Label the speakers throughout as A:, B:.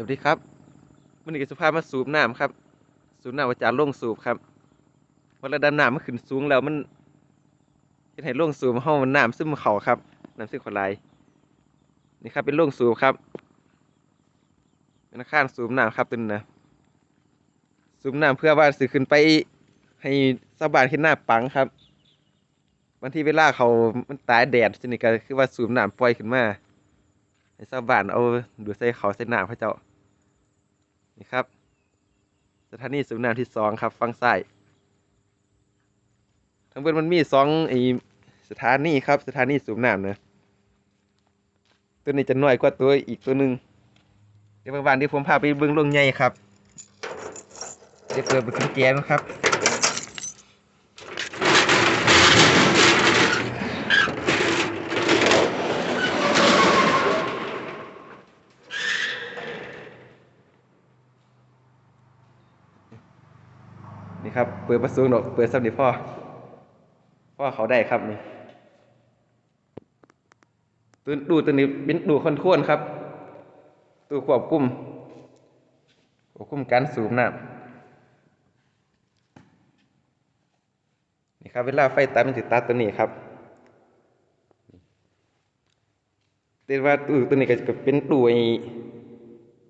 A: สวัสดีครับวันนี้กสุภาพมาสูบน้ำครับ สูบน้ำว่าจากโล่งสูบครับเพราะระดับน้ำมันขึ้นสูงแล้วมันเฮ็ดให้ล่งสูบเฮามันน้ำซึมเข้าครับน้ำซึมเข้าไหลายนี่ครับเป็นล่งสูบครับเป็นอาคารสูบน้ำครับตัวนี้นะสูบน้ำเพื่อว่าสิขึ้นไปให้ชาวบ้านเห็นหน้าปังครับบางทีเวลาเขามันตายแดดชนิดก็คือว่าสูบน้ำปล่อยขึ้นมาให้ชาวบ้านเอาดูดใส่เขาใส่น้ำพระเจ้า นี่ครับสถานีสูบน้ำที่สองครับฝั่งซ้ายทั้งเบิดมันมีสองไอสถานีครับสถานีสูบน้ำเนะตัวนี้จะน้อยกว่าตัวอีกตัวหนึ่งเดี๋ยวบางวันที่ผมพาไปเบิ้งลงใหญ่ครับเดี๋ยวเปิดเป็นแจนะครับ นี่ครับ เปิดประตูหนอก เปิดสับพ่อ พ่อเขาได้ครับนี่ตัวดูตัวนี้เป็นดูคอนโทรลครับตัวควบคุมควบคุมการสูบน้ำนี่ครับ เวลาไฟตัดมันจะตัดตัวนี้ครับแต่ว่าตู้ตัวนี้ก็จะเป็นตู้ไอ้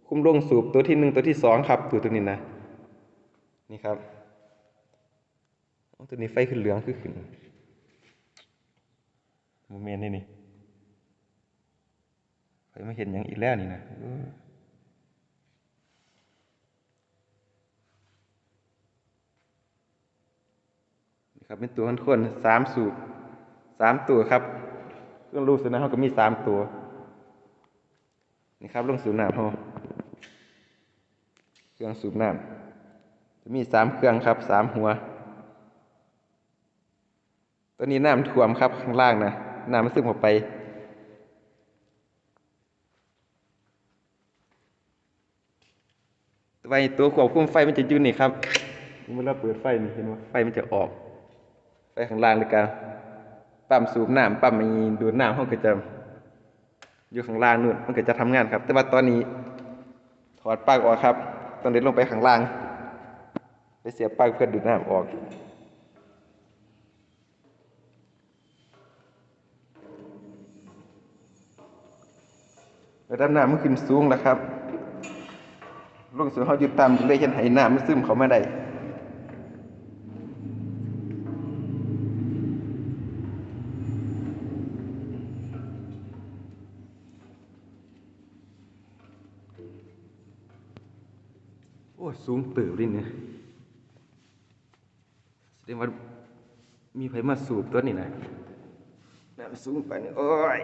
A: คุมลงสูบตัวที่หนึ่งตัวที่สองครับตู้ตัวนี้นะนี่ครับ ตัวนี้ไฟขึ้นเหลืองคือขึ้นโมเมนต์นี่นี่ไฟมาเห็นอย่างอีกแล้วนี่นะเออนี่ครับเป็นตัวคนคนสามสูบสามตัวครับเครื่องรูปสูบน้ำเขาก็มีสามตัวนี่ครับลงสูบน้ำเขาเครื่องสูบน้ำจะมีสามเครื่องครับสามหัว ตัวนี้น้ำท่วมครับข้างล่างนะน้ำมันซึมออกไปตัวไอ้ตัวควบคุมไฟมันจะอยู่นี่ครับเมื่อเราเปิดไฟนี่เห็นว่าไฟมันจะออก ไฟข้างล่างเลยกันปั๊มสูบน้ำปั๊มมีดูดน้ำห้องก็จะอยู่ข้างล่างนู่นมันก็จะทำงานครับ แต่ว่าตอนนี้ ถอดปลั๊กออกครับต้องเดินลงไปข้างล่าง ไปเสียบปลั๊กเพื่อดูดน้ำออก ระดับน้ำมันขึ้นสูงแล้วครับลงสู่เขาอยู่ต่ำเลยเห็นไหน้ำมันซึมเขาไมาได้โอ้ยสูงเติบดิเนี่ยแสดงว่ามีไผมาสูบตัวนี้นะน้ำสูงไปนี่โอ้ย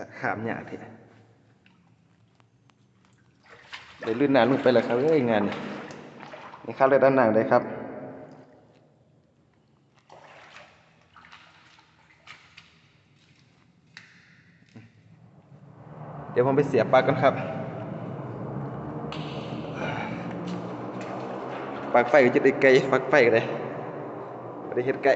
A: แต่ขามยากทีเดี๋ยวลื่นน้ำลงไปแล้วครับเอ้ยงานนี่ครับเลยด้านหนังเลยครับเดี๋ยวผมไปเสียบปลั๊กกันครับ ปลั๊กไฟก็จะได้ไกลปลั๊กไฟก็ได้ได้เฮ็ดไก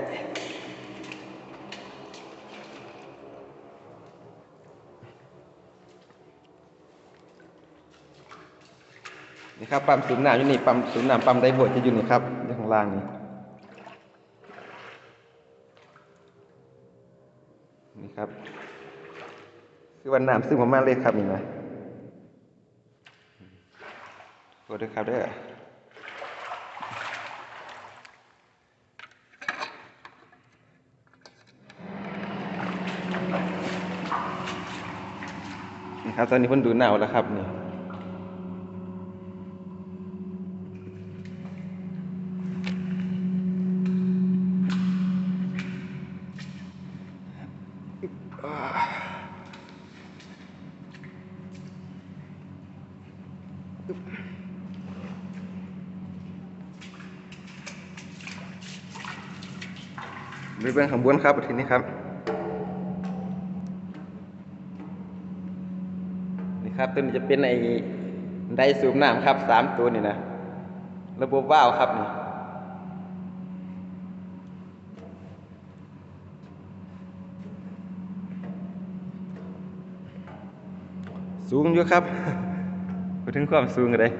A: นี่ครับปั๊มสูบน้ำอยู่นี่ปั๊มสูบน้ำปั๊มไดโวลต์จะอยู่นี่ครับอยู่ข้างล่างนี่นี่ครับคือวันน้ำซึ่งผมมาเลยครับนี่นะโทษด้วยครับเด้อนี่ครับตอนนี้เพิ่นดูหนาวแล้วครับนี่ ไปเบื้องข้างบนครับทีนี้ครับ นี่ครับตัวนี้จะเป็นไอ้ไดสูบน้ำครับสามตัวนี่นะระบบว่าวครับนี่สูงอยู่ครับพูดถึงความสูงกันเลย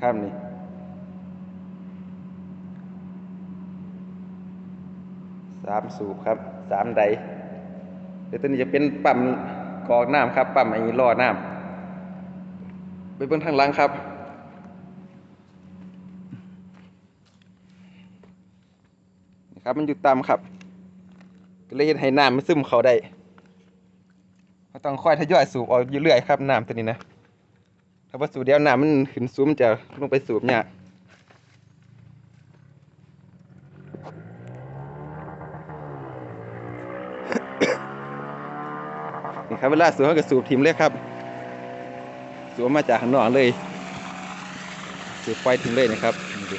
A: ครับนี่สามสูบครับสามไดเดี๋ยวตัวนี้จะเป็นปั๊มกรอกน้ำครับ ปั๊มไอ้ล่อน้ำไปเบื้องทางหลังครับนี่ครับมันอยู่ต่ำครับก็เลยเฮ็ดให้น้ำมันซึมเข้าได้เราต้องค่อยทยอยสูบออกอยู่เรื่อยครับน้ำตัวนี้นะ ถ้าว่าสูบเดียวน้ำมันขึ้นสูงมันจะลงไปสูบยากนี่ครับเวลาสูบเขาก็สูบทิมเลยครับ สูบมาจากข้างนอกเลย สูบไฟทิ้งเลยนะครับนี่ดิ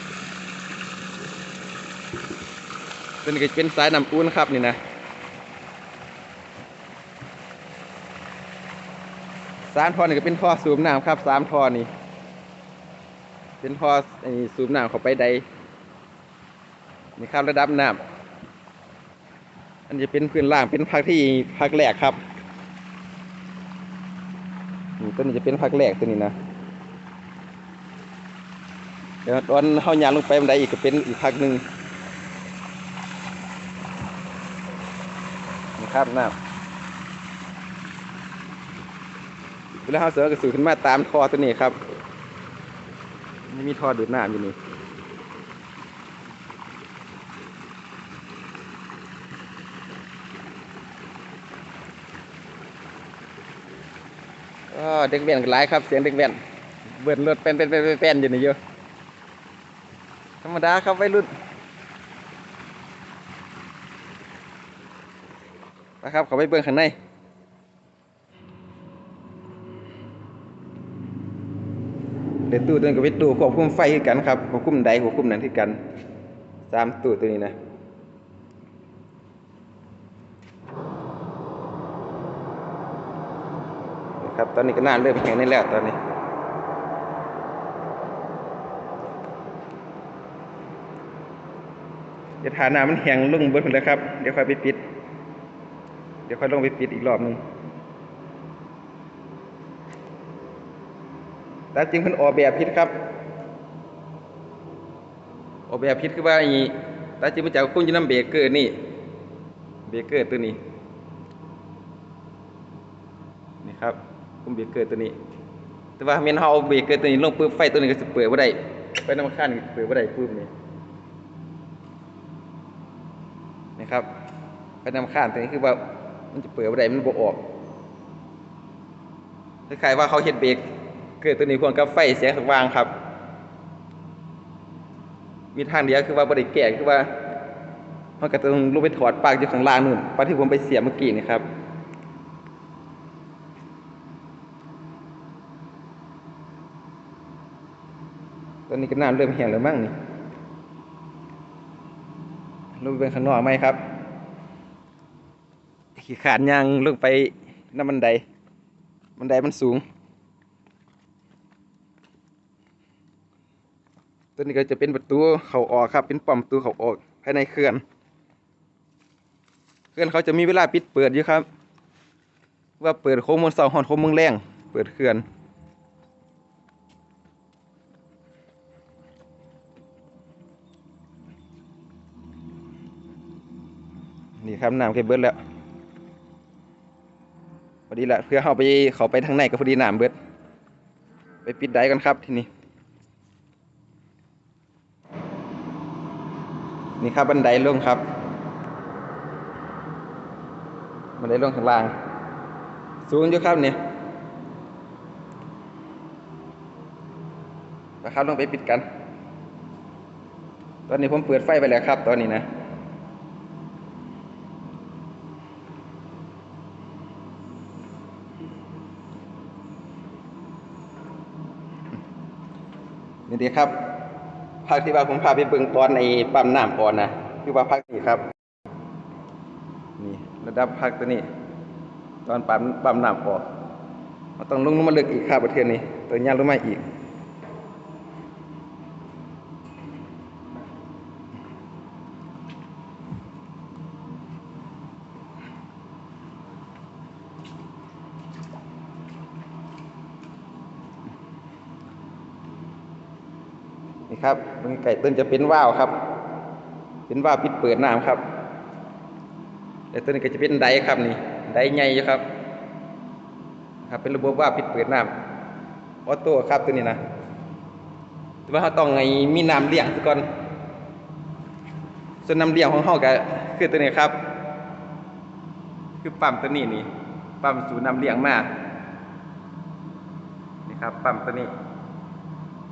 A: ตัวนี้ก็จะเป็นสายน้ำอุ่นครับนี่นะ สามท่อนี่ก็เป็นท่อสูบน้ำครับสามท่อนี่เป็นท่อไอ้สูบน้ำเข้าไปใดนี่ครับระดับน้ำอันนี้เป็นพื้นล่างเป็นพักที่พักแรกครับนี่ตัวนี้จะเป็นพักแรกตัวนี้นะเดี๋ยวตอนเฮายางลงไปบันไดอีกก็เป็นอีกพักหนึ่งนี่ครับน้ำ เวลาเฮาเสือก็สูขึ้นมาตามท่อตัวนี้ครับนี่มีท่อดูดน้ำอยู่นี่อ๋อเด็กแว่นหลายครับเสียงเด็กแว่นเบิดรถเป็นเป็นเป็นเป็นเป็นอยู่นี่อยู่ธรรมดาครับวัยรุ่นนะครับเขาไปเบิ่งข้างใน เดี๋ยวตู้ตัวนี้กับตู้ควบคุมไฟคือกันครับควบคุมใดควบคุมนั้นคือกันสามตู้ตัวนี้นะนะครับตอนนี้ก็น่าเริ่มแข็งนี่แล้วตอนนี้เดี๋ยวฐานน้ำมันแห้งลงเบิดหมดแล้วครับ เดี๋ยวค่อยไปปิด เดี๋ยวค่อยลงไปปิดอีกรอบหนึ่ง แต่จริงเพิ่นออกแบบผิดครับ ออกแบบผิดคือว่าอีแต่จริงมันจะคุ้นอยู่น้ำเบรกเกอร์นี่ เบรกเกอร์ตัวนี้ นี่ครับคุ้มเบรกเกอร์ตัวนี้ แต่ว่าเมนเฮาเอาเบรกเกอร์ตัวนี้ลงปุ๊บไฟตัวนี้ก็สิเปิดบ่ได้ไฟน้ำข้านก็เปิดบ่ได้ปุ๊บนี่นี่ครับไฟน้ำข้านตัวนี้คือว่ามันจะเปิดบ่ได้มันบ่ออกคล้ายๆว่าเขาเฮ็ดเบรก เกอร์ตัวนี้พ่วงกับไฟแสงสว่างครับ มีทางเดียวคือว่าบ่ได้แก้คือว่ามันก็ต้องลงไปถอดปลั๊กอยู่ข้างล่างนู่นปลั๊กที่ผมไปเสียเมื่อกี้นี่ครับตอนนี้ก็น้ำเริ่มแห้งแล้วมั้งนี่ลงไปข้างนอกไหมครับ ขี่ขานยางลงไปน้ำบันไดบันไดมันสูง ตัวนี้ก็จะเป็นประตูเขาออกครับ เป็นปั๊มประตูเขาออกภายในเขื่อนเขื่อนเขาจะมีเวลาปิดเปิดอยู่ครับ ว่าเปิดโค้งมนเสาหอนโค้งมืองแรงเปิดเขื่อนนี่ครับน้ำแค่เบิดแล้วพอดีละเพื่อเข้าไปเขาไปทางในก็พอดีน้ำเบิด ไปปิดได้กันครับทีนี้ นี่ครับบันไดลงครับ บันไดลงข้างล่าง สูงอยู่ครับเนี่ยนะครับลงไปปิดกัน ตอนนี้ผมเปิดไฟไปแล้วครับ ตอนนี้นะนี่ดีครับ พักที่ว่าผมพาไปเบิ่งตอนในปั๊มน้ำก่อนนะอยู่ว่าพักนี้ครับ นี่ระดับพักตัวนี้ ตอนปั๊มปั๊มน้ำออกเราต้องลงลงมาลึกอีกครับประเทศนี้ ตัวย่างลงมาอีก นี่ครับมันไก่ต้นจะเป็นว่าวครับ เป็นว่าวปิดเปิดน้ำครับแต่ตัวนี้ก็จะเป็นไดครับนี่ไดใหญ่อยู่ครับ ครับ เป็นระบบว่าวปิดเปิดน้ำออโต้ครับตัวนี้นะแต่ว่าเขาต้องไงมีน้ำเลี้ยงซะก่อน ส่วนน้ำเลี้ยงของเขาก็คือตัวนี้ครับ คือปั๊มตัวนี้นี่ปั๊มสูน้ำเลี้ยงมานี่ครับปั๊มตัวนี้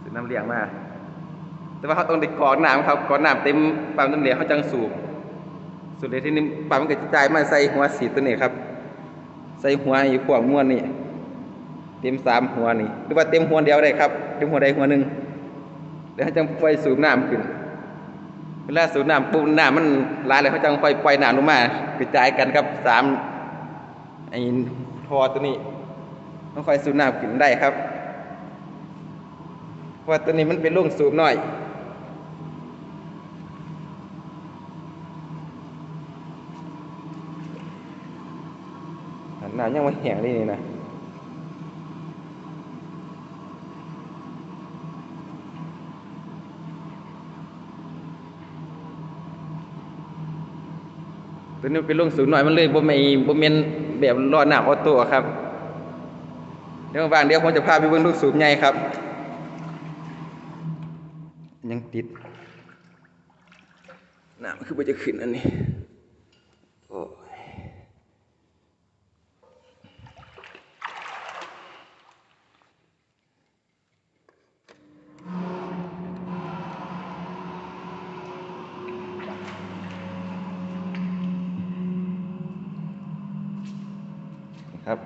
A: สูน้ำเลี้ยงมา แต่ว่าเขาต้องได้กรอกน้ำครับกรอกน้ำเต็มปั๊มน้ำเหลี้ยงเขาจังสูบสุดเลยที่นี่ปั๊มมันก็จะจ่ายมาใส่หัวสีตัวนี้ครับ ใส่หัวอีกพวกม้วนนี่เต็มสามหัวนี่หรือว่าเต็มหัวเดียวได้ครับเต็มหัวใดหัวหนึ่งแล้วเขาจังปล่อยสูบน้ำขึ้นเวลาสูบน้ำปุ๊บน้ำมันลายเลยเขาจังปล่อยปล่อยน้ำลงมากระจายกันครับสามไอ้ทอตัวนี้ต้องคอยสูบน้ำขึ้นได้ครับเพราะว่าตัวนี้มันเป็นลูกสูบน้อย น้ำยังมันแห้งนี่นี่นะตัวนี้เป็นลงสูงหน่อยมันเลยบ่มีบ่แม่นแบบรอดน้ำออโต้ครับ เดี๋ยวบางเดี๋ยวผมจะพาไปเบิ่งลูกสูบใหญ่ครับ ยังติดน้ำคือบ่จะขึ้นอันนี้โอ้ย นะครับ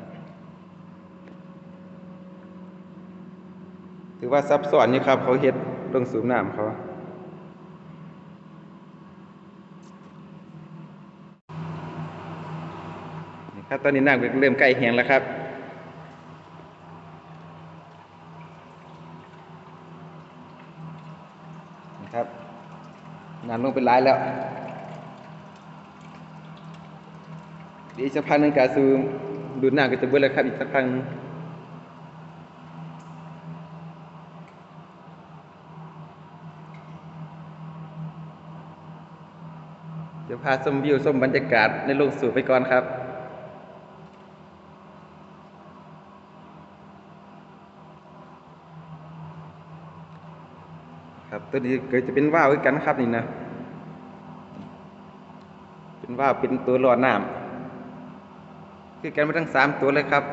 A: ถือว่าซับซ้อนนี่ครับ เขาเฮ็ดเรื่องสูบน้ำเขานะครับตอนนี้น้ำเริ่มใกล้แห้งแล้วครับนะครับน้ำลงเป็นหลายแล้วเดี๋ยวอีกสักพักหนึงกาซูดูดน้ำก็จะเบิดแล้วครับอีกสักพักหนึ่ง ดี๋ยวพาชมวิวชมบรรยากาศในโลกสูบไปก่อนครับครับตัวนี้ก็จะเป็นว่าวกันครับนี่นะ เป็นว่าวเป็นตัวรอน้ำคือกันมาทั้งสามตัวเลยครับ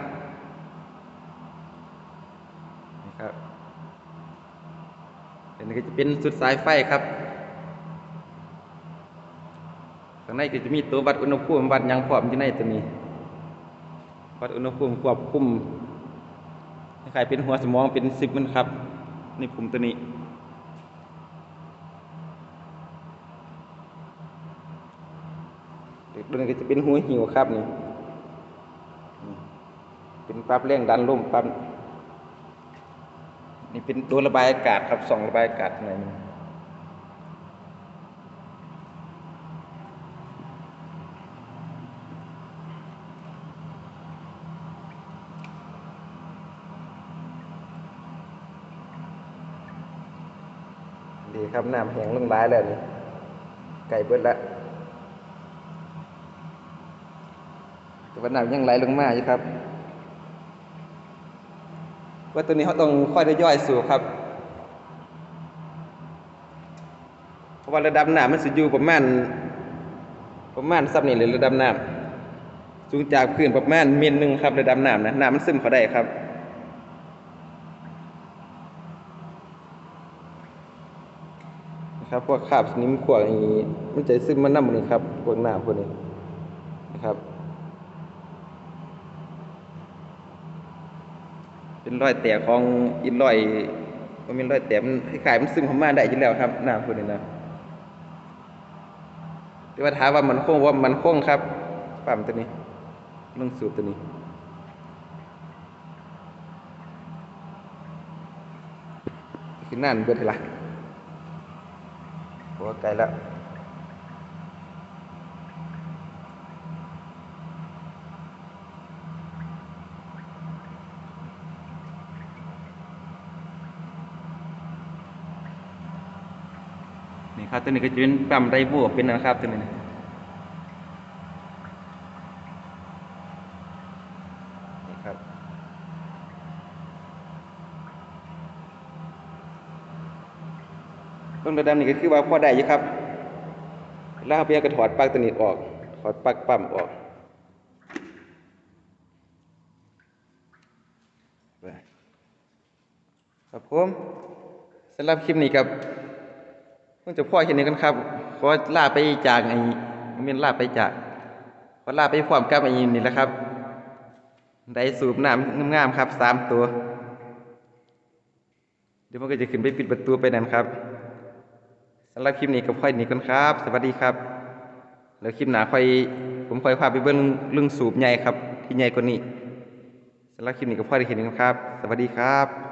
A: นี่ครับอันนี้ก็จะเป็นสุดสายไฟครับข้าง ในก็จะมีตัววัดอุณหภูมิวัดยังพร้อมอยู่ในตัวนี้ วัดอุณหภูมิควบคุมใคล้ายๆเป็นหัวสมองเป็นสิบมันครับ ในปุ่มตัวนี้ ตัวนี้ก็จะเป็นหัวหิวครับนี่เป็นปั๊บเร่งดันลมปั๊บนี่เป็นตัวระบายอากาศครับส่องระบายอากาศข้างในมั ครับน้ำแห้งลงร้ายแล้วนี่ไก่เบิดแล้วแต่ว่าน้ำยังไหลลงมาอยู่ครับว่าตัวนี้เขาต้องค่อยทยอยสูบครับ เพราะว่าระดับน้ำมันสิอยู่ประมาณ ประมาณสับนี่เลยระดับน้ำสูงจากพื้นประมาณเมตรหนึ่งครับระดับน้ำนะน้ำมันซึมเขาได้ครับ นะ ครับพวกคาบสนิมขวางอย่างนี้มันจะซึมมันน้ำมันนี่ครับพวกหน้ำพวกนี้นะครับ เป็นรอยแตกของอินรอยมันเป็นรอยแตกมันคล้ายมันซึมเข้ามาได้อยู่แล้วครับหน้ำพวกนี้นะแต่ว่าถามว่ามันคงว่ามันคงครับปั๊มตัวนี้ลงสูบตัวนี้ขึ้นนั่นเบิดเท่าไหัวไกลแล้วนี่ครับตัวนี้ก็จะเป็นปั๊มไดโวเป็นนะครับตัวนี้ครับเบิ่ง ระดับนี้ก็คือว่าพอได้อยู่ครับแล้วเอาไปเอาก็ถอดปลั๊กตัวนี้ออก ถอดปลั๊กปั๊มออกไปครับผมสำหรับคลิปนี้ครับเพิ่งจะพ่อแค่นี้กันครับ ขอลาไปจากไอ้เมียนลาไปจาก ขอลาไปพร้อมกับไอ้นี่แหละครับ ได้สูบน้ำงามๆครับสามตัว เดี๋ยวมันก็จะขึ้นไปปิดประตูไปนั่นครับ สำหรับคลิปนี้ก็ค่อยนี้กันครับ สวัสดีครับ แล้วคลิปหน้าค่อยผมค่อยพาไปเบิ้งเรื่องสูบใหญ่ครับ ที่ใหญ่กว่านี้สำหรับคลิปนี้ก็ค่อยได้เห็นกันครับ สวัสดีครับ